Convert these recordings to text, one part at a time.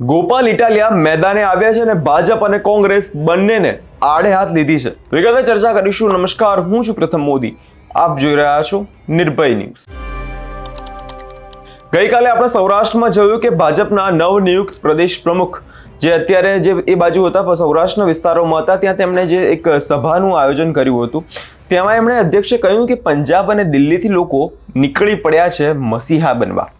ગોપાલ ઇટાલિયા મેદાને આવ્યા છે અને ભાજપ અને કોંગ્રેસ બંનેને આડે હાથ લીધી છે. વિગતે ચર્ચા કરીશું. નમસ્કાર, હું છું પ્રથમ મોદી. આપ જોઈ રહ્યા છો નિર્ભય ન્યૂઝ. ગઈકાલે આપણે સૌરાષ્ટ્રમાં જોયું કે ભાજપના નવનિયુક્ત પ્રદેશ પ્રમુખ જે અત્યારે જે એ બાજુ હતા સૌરાષ્ટ્રના વિસ્તારોમાં હતા, ત્યાં તેમણે જે એક સભાનું આયોજન કર્યું હતું, તેમાં એમણે અધ્યક્ષે કહ્યું કે પંજાબ અને દિલ્હીથી લોકો નીકળી પડ્યા છે મસીહા બનવા.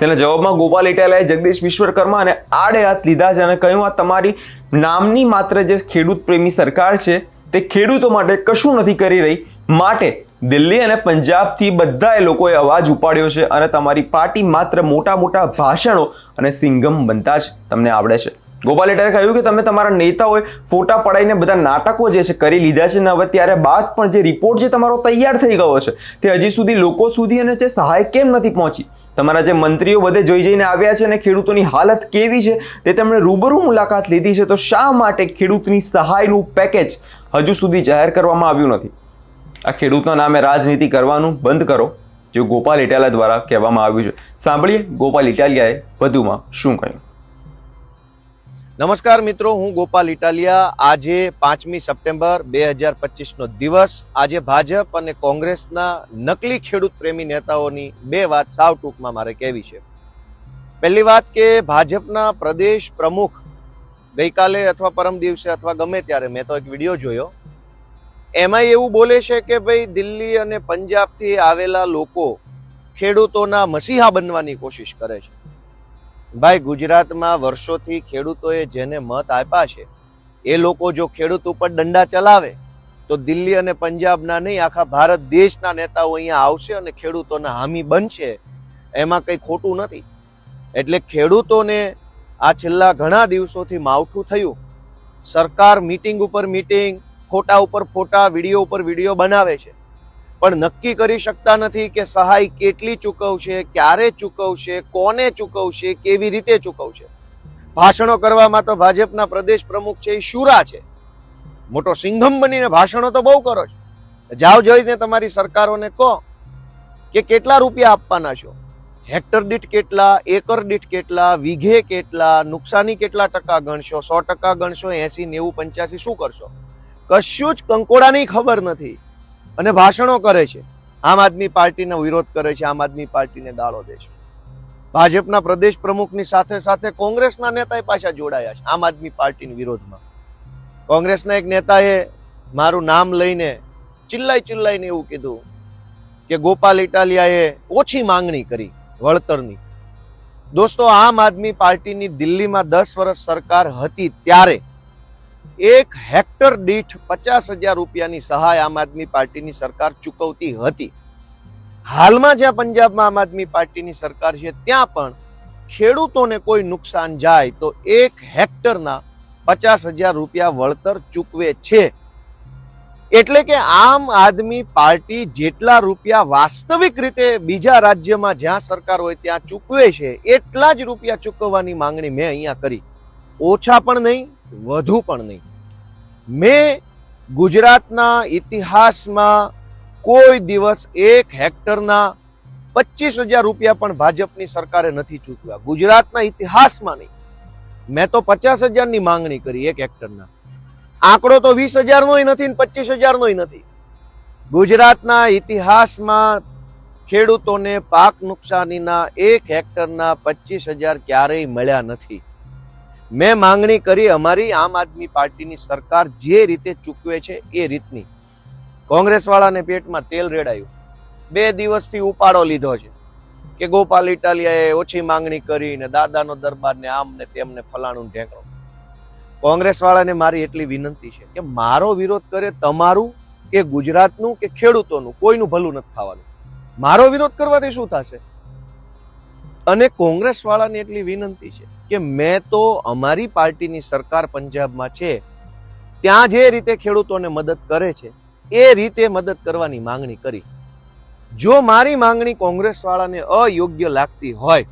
તેના જવાબમાં ગોપાલ ઇટાલિયાએ જગદીશ વિશ્વકર્મા અને આડે હાથ લીધા છે અને કહ્યું, આ તમારી નામની માત્ર જે ખેડૂત પ્રેમી સરકાર છે, તે ખેડૂતો માટે કશું નથી કરી રહી. માટે દિલ્હી અને પંજાબથી બધાએ લોકોએ અવાજ ઉપાડ્યો છે અને તમારી પાર્ટી માત્ર મોટા મોટા ભાષણો અને સિંગમ બનતા જ તમને આવડે છે. ગોપાલ ઇટાલિયાએ કહ્યું કે, તમે તમારા નેતાઓએ ફોટા પડાવીને બધા નાટકો જે છે કરી લીધા છે ને હવે ત્યારે બાદ પણ જે રિપોર્ટ જે તમારો તૈયાર થઈ ગયો છે, તે હજી સુધી લોકો સુધી અને જે સહાય કેમ નથી પહોંચી? તમારા જે મંત્રીઓ બધે જોઈ જઈને આવ્યા છે અને ખેડૂતોની હાલત કેવી છે તે તેમણે રૂબરૂ મુલાકાત લીધી છે, તો શા માટે ખેડૂતની સહાયનું પેકેજ હજુ સુધી જાહેર કરવામાં આવ્યું નથી? આ ખેડૂતના નામે રાજનીતિ કરવાનું બંધ કરો, જે ગોપાલ ઇટાલિયા દ્વારા કહેવામાં આવ્યું છે. સાંભળીએ ગોપાલ ઇટાલિયાએ વધુમાં શું કહ્યું? નમસ્કાર મિત્રો, હું ગોપાલ ઇટાલિયા. આજે પાંચમી સપ્ટેમ્બર બે હજાર પચીસનો દિવસ. આજે ભાજપ અને કોંગ્રેસના નકલી ખેડૂત પ્રેમી નેતાઓની બે વાત સાવ ટૂંકમાં મારે કહેવી છે. પહેલી વાત કે ભાજપના પ્રદેશ પ્રમુખ ગઈકાલે અથવા પરમ દિવસે અથવા ગમે ત્યારે, મેં તો એક વીડિયો જોયો. એમાં એવું બોલે છે કે ભાઈ, દિલ્હી અને પંજાબથી આવેલા લોકો ખેડૂતોના મસીહા બનવાની કોશિશ કરે છે. ભાઈ, ગુજરાતમાં વર્ષોથી ખેડૂતોએ જેને મત આપ્યા છે, એ લોકો જો ખેડૂત ઉપર દંડા ચલાવે, તો દિલ્હી અને પંજાબના નહીં, આખા ભારત દેશના નેતાઓ અહીંયા આવશે અને ખેડૂતોના હામી બનશે, એમાં કંઈ ખોટું નથી. એટલે ખેડૂતોને આ છેલ્લા ઘણા દિવસોથી માવઠું થયું. સરકાર મીટિંગ ઉપર મીટિંગ, ફોટા ઉપર ફોટા, વીડિયો ઉપર વીડિયો બનાવે છે. પણ નક્કી કરી શકતા નથી કે સહાય કેટલી ચૂકવશે, ક્યારે ચૂકવશે, કોને ચૂકવશે, કેવી રીતે ચૂકવશે. ભાષણો કરવામાં તો ભાજપના પ્રદેશ પ્રમુખ છે એ શુરા છે. મોટો સિંઘમ બનીને ભાષણો તો બહુ કરો છો. જાઓ જોઈને તમારી સરકારોને કહો કે કેટલા રૂપિયા આપવાના છો? હેક્ટર દીઠ કેટલા, એકર દીઠ કેટલા, વીઘે કેટલા, નુકસાની કેટલા ટકા ગણશો, સો ટકા ગણશો, એસી, નેવું, પંચ્યાસી શું કરશો? કશું જ કંકોડાની ખબર નથી. અને ભાષણો કરે છે. આમ આદમી પાર્ટીનો વિરોધ કરે છે, આમ આદમી પાર્ટીને ગાળો દે છે. ભાજપના પ્રદેશ પ્રમુખની સાથે સાથે કોંગ્રેસના નેતાએ પાછા જોડાયા છે, આમ આદમી પાર્ટીના વિરોધમાં. કોંગ્રેસના એક નેતાએ મારું નામ લઈને ચિલ્લાઈ ચિલ્લાઈને એવું કીધું કે ગોપાલ ઇટાલિયાએ ઓછી માંગણી કરી વળતરની. દોસ્તો, આમ આદમી પાર્ટીની દિલ્હીમાં દસ વર્ષ સરકાર હતી ત્યારે એક હેક્ટર દીઠ પચાસ હજાર રૂપિયાની સહાય આમ આદમી પાર્ટીની સરકાર ચૂકવતી હતી. હાલમાં જ્યાં પંજાબમાં આમ આદમી પાર્ટીની સરકાર છે, ત્યાં પણ ખેડૂતોને કોઈ નુકસાન જાય તો એક હેક્ટરના પચાસ હજાર રૂપિયા વળતર ચૂકવે છે. એટલે કે આમ આદમી પાર્ટી જેટલા રૂપિયા વાસ્તવિક રીતે બીજા રાજ્યમાં જ્યાં સરકાર હોય ત્યાં ચૂકવે છે, એટલા જ રૂપિયા ચૂકવવાની માંગણી મેં અહીંયા કરી. ઓછા પણ નહીં વધુ પણ નહીં. મેં ગુજરાતના ઇતિહાસમાં કોઈ દિવસ એક હેક્ટરના પચીસ હજાર રૂપિયા પણ ભાજપની સરકારે નથી ચૂકવ્યા. ગુજરાતના ઇતિહાસમાં નહીં. મેં તો પચાસ હજારની માંગણી કરી એક હેક્ટરના. આંકડો તો વીસ હજારનોય નથી ને પચીસ હજારનોય નથી. ગુજરાતના ઇતિહાસમાં ખેડૂતોને પાક નુકસાનીના એક હેક્ટરના પચીસ હજાર ક્યારેય મળ્યા નથી. મેં માંગણી કરી અમારી આમ આદમી પાર્ટીની સરકાર જે રીતે ચૂકવે છે એ રીતની. કોંગ્રેસવાળાને પેટમાં તેલ રેડાયું. બે દિવસથી ઉપાડો લીધો છે કે ગોપાલ ઇટાલિયાએ ઓછી માંગણી કરીને દાદાનો દરબારને આમને આમ ને તેમ ફલાણું ઢેકણું. કોંગ્રેસવાળાને મારી એટલી વિનંતી છે કે મારો વિરોધ કરે તમારું કે ગુજરાતનું કે ખેડૂતોનું, કોઈનું ભલું નથી થવાનું. મારો વિરોધ કરવાથી શું થશે? અને કોંગ્રેસ વાળાની એટલી વિનંતી છે કે મેં તો અમારી પાર્ટીની સરકાર પંજાબમાં છે, ત્યાં જે રીતે ખેડૂતોને મદદ કરે છે, એ રીતે મદદ કરવાની માંગણી કરી. જો મારી માંગણી કોંગ્રેસ વાળાને અયોગ્ય લાગતી હોય,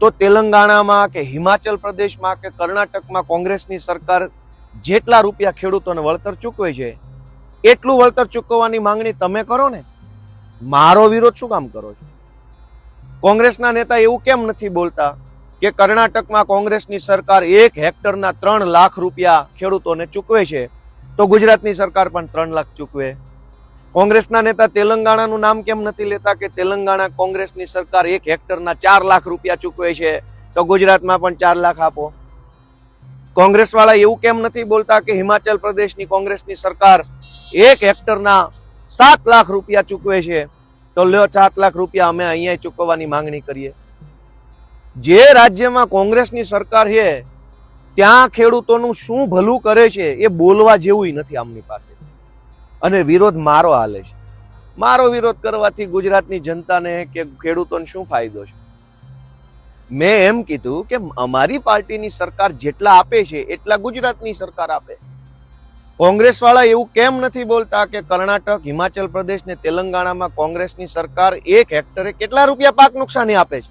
તો તેલંગાણામાં કે હિમાચલ પ્રદેશમાં કે કર્ણાટકમાં કોંગ્રેસની સરકાર જેટલા રૂપિયા ખેડૂતોને વળતર ચૂકવે છે, એટલું વળતર ચૂકવવાની માંગણી તમે કરો ને. મારો વિરોધ શું કામ કરો છો? કોંગ્રેસના નેતા એવું કેમ નથી બોલતા કે કર્ણાટકમાં કોંગ્રેસની સરકાર એક હેક્ટરના ત્રણ લાખ રૂપિયા ખેડૂતોને ચૂકવે છે? તો ગુજરાતની સરકાર પણ ત્રણ લાખ ચૂકવે. કોંગ્રેસના નેતા તેલંગાણાનું નામ કેમ નથી લેતા કે તેલંગાણા કોંગ્રેસની સરકાર એક હેક્ટરના ચાર લાખ રૂપિયા ચૂકવે છે? તો ગુજરાતમાં પણ ચાર લાખ આપો. કોંગ્રેસવાળા એવું કેમ નથી બોલતા કે હિમાચલ પ્રદેશની કોંગ્રેસની સરકાર એક હેક્ટરના સાત લાખ રૂપિયા ચૂકવે છે? તો લ્યો સાત લાખ રૂપિયા અમે અહીંયા ચૂકવવાની માંગણી કરીએ. જે રાજ્યમાં કોંગ્રેસની સરકાર છે, ત્યાં ખેડૂતોનું શું ભલું કરે છે, એ બોલવા જેવું નથી આમની પાસે. અને વિરોધ મારો હાલે છે. મારો વિરોધ કરવાથી ગુજરાતની જનતાને કે ખેડૂતોને શું ફાયદો છે? મેં એમ કીધું કે અમારી પાર્ટીની સરકાર જેટલા આપે છે, એટલા ગુજરાતની સરકાર આપે. કોંગ્રેસ વાળા એવું કેમ નથી બોલતા કે કર્ણાટક, હિમાચલ પ્રદેશ ને તેલંગાણામાં કોંગ્રેસની સરકાર એક હેક્ટરે કેટલા રૂપિયા પાક નુકસાની આપે છે?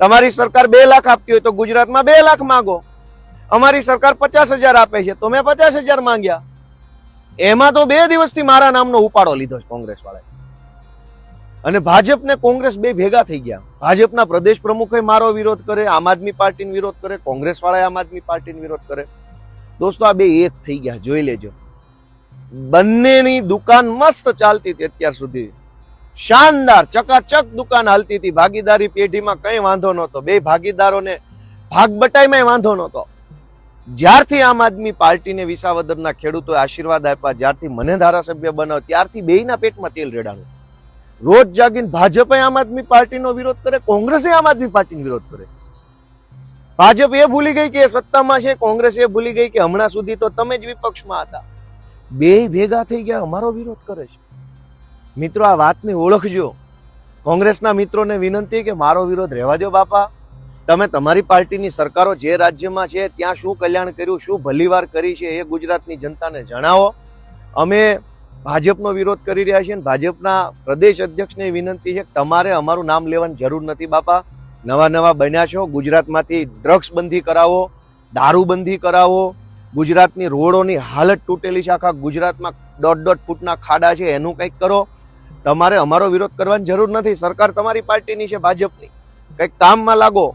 તમારી સરકાર બે લાખ આપતી હોય તો ગુજરાતમાં બે લાખ માંગો. અમારી સરકાર પચાસ હજાર આપે છે તો મેં પચાસ હજાર માંગ્યા. એમાં તો બે દિવસથી મારા નામનો ઉપાડો લીધો છે કોંગ્રેસ વાળાએ અને ભાજપ ને કોંગ્રેસ બે ભેગા થઈ ગયા. ભાજપના પ્રદેશ પ્રમુખે મારો વિરોધ કરે આમ આદમી પાર્ટીનો વિરોધ કરે કોંગ્રેસ વાળાએ આમ આદમી પાર્ટીનો વિરોધ કરે દોસ્તો, આ બે એક થઈ ગયા, જોઈ લેજો. બંનેની દુકાન મસ્ત ચાલતી હતી અત્યાર સુધી. શાનદાર, ચકાચક દુકાન હાલતી હતી. ભાગીદારી પેઢીમાં કઈ વાંધો નહોતો. બે ભાગીદારોને ભાગ બટાઈમાં વાંધો નહોતો. જ્યારથી આમ આદમી પાર્ટીને વિસાવદરના ખેડૂતોએ આશીર્વાદ આપ્યા, જ્યારથી મને ધારાસભ્ય બનાવ, ત્યારથી બેયના પેટમાં તેલ રેડાણું. રોજ જાગીને ભાજપે આમ આદમી પાર્ટીનો વિરોધ કરે, કોંગ્રેસે આમ આદમી પાર્ટીનો વિરોધ કરે. ભાજપ એ ભૂલી ગઈ કે એ સત્તામાં છે, કોંગ્રેસ એ ભૂલી ગઈ કે હમણાં સુધી તો તમે જ વિપક્ષમાં હતા. બે ભેગા થઈ ગયા, અમારો વિરોધ કરે છે. મિત્રો, આ વાતને ઓળખજો. કોંગ્રેસના મિત્રોને વિનંતી કે મારો વિરોધ રહેવા દો, બાપા. તમે તમારી પાર્ટીની સરકારો જે રાજ્યમાં છે, ત્યાં શું કલ્યાણ કર્યું, શું ભલીવાર કરી છે એ ગુજરાતની જનતાને જણાવો. અમે ભાજપનો વિરોધ કરી રહ્યા છીએ અને ભાજપના પ્રદેશ અધ્યક્ષને વિનંતી છે કે તમારે અમારું નામ લેવાની જરૂર નથી, બાપા. નવા નવા બન્યા છો, ગુજરાતમાંથી ડ્રગ્સ બંધી કરાવો દારૂબંધી કરાવો, ગુજરાતની રોડોની હાલત તૂટેલી છે, આખા ગુજરાતમાં દોઢ દોઢ ફૂટના ખાડા છે, એનું કંઈક કરો. તમારે અમારો વિરોધ કરવાની જરૂર નથી, સરકાર તમારી પાર્ટીની છે, ભાજપની. કંઈક કામમાં લાગો,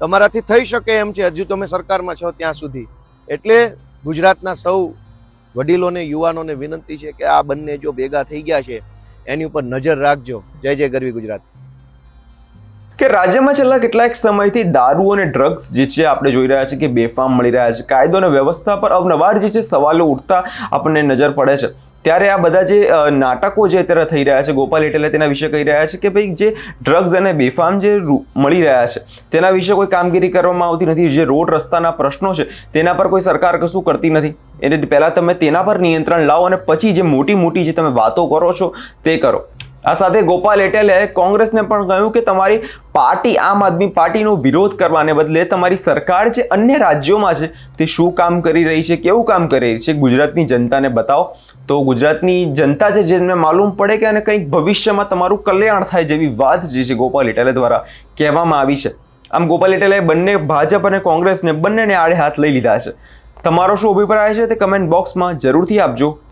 તમારાથી થઈ શકે એમ છે, હજુ તમે સરકારમાં છો ત્યાં સુધી. એટલે ગુજરાતના સૌ વડીલોને, યુવાનોને વિનંતી છે કે આ બંને જો ભેગા થઈ ગયા છે, એની ઉપર નજર રાખજો. જય જય ગરવી ગુજરાત. કે રાજ્યમાં છેલ્લા કેટલાક સમયથી દારૂ અને ડ્રગ્સ જે છે આપણે જોઈ રહ્યા છીએ કે બેફામ મળી રહ્યા છે, કાયદો અને વ્યવસ્થા પર અવનવાર જે છે સવાલો ઉઠતા આપણને નજર પડે છે. ત્યારે આ બધા જે નાટકો જે અત્યારે થઈ રહ્યા છે, ગોપાલ ઇટેલે તેના વિશે કહી રહ્યા છે કે ભાઈ જે ડ્રગ્સ અને બેફામ જે મળી રહ્યા છે, તેના વિશે કોઈ કામગીરી કરવામાં આવતી નથી. જે રોડ રસ્તાના પ્રશ્નો છે, તેના પર કોઈ સરકાર કશું કરતી નથી. એટલે પહેલાં તમે તેના પર નિયંત્રણ લાવો અને પછી જે મોટી મોટી જે તમે વાતો કરો છો, તે કરો. આ સાથે ગોપાલ એટેલે કોંગ્રેસને પણ કહ્યું કે તમારી પાર્ટી, આમ આદમી પાર્ટીનો વિરોધ કરવાને બદલે તમારી સરકાર જે અન્ય રાજ્યોમાં છે, તે શું કામ કરી રહી છે, કેવું કામ કરી રહી છે, ગુજરાતની જનતાને બતાવો. તો ગુજરાતની જનતા છે, જેને માલુમ પડે કે અને કંઈક ભવિષ્યમાં તમારું કલ્યાણ થાય જેવી વાત જે છે ગોપાલ ઇટાલે દ્વારા કહેવામાં આવી છે. આમ ગોપાલ ઇટાલે બંને ભાજપ અને કોંગ્રેસને બંનેને આડે હાથ લઈ લીધા છે. તમારો શું અભિપ્રાય છે તે કમેન્ટ બોક્સમાં જરૂરથી આપજો.